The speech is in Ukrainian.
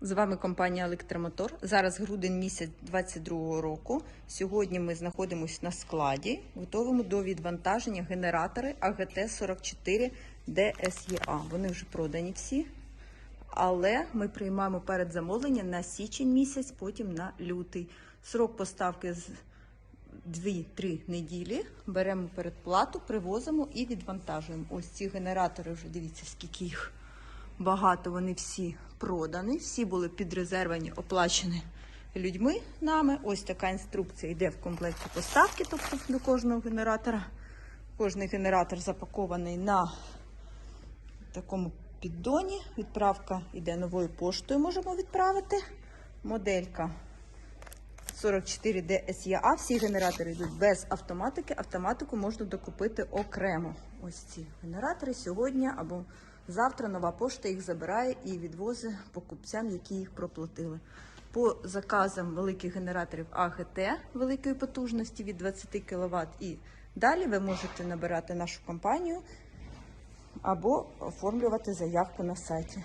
З вами компанія Електромотор. Зараз грудень місяць 22 року. Сьогодні ми знаходимося на складі, готовимо до відвантаження генератори АГТ-44 DSEA. Вони вже продані всі. Але ми приймаємо передзамовлення на січень місяць, потім на лютий. Срок поставки з 2-3 неділі. Беремо передплату, привозимо і відвантажуємо. Ось ці генератори вже дивіться, скільки їх багато. Вони всі продані, всі були підрезервані, оплачені людьми нами. Ось така інструкція йде в комплекті поставки, тобто до кожного генератора. Кожний генератор запакований на такому піддоні. Відправка йде новою поштою, можемо відправити. Моделька 44 DSEA. Всі генератори йдуть без автоматики. Автоматику можна докупити окремо. Ось ці генератори сьогодні або завтра нова пошта їх забирає і відвозить покупцям, які їх проплатили. По заказам великих генераторів АГТ великої потужності від 20 кВт і далі ви можете набирати нашу компанію або оформлювати заявку на сайті.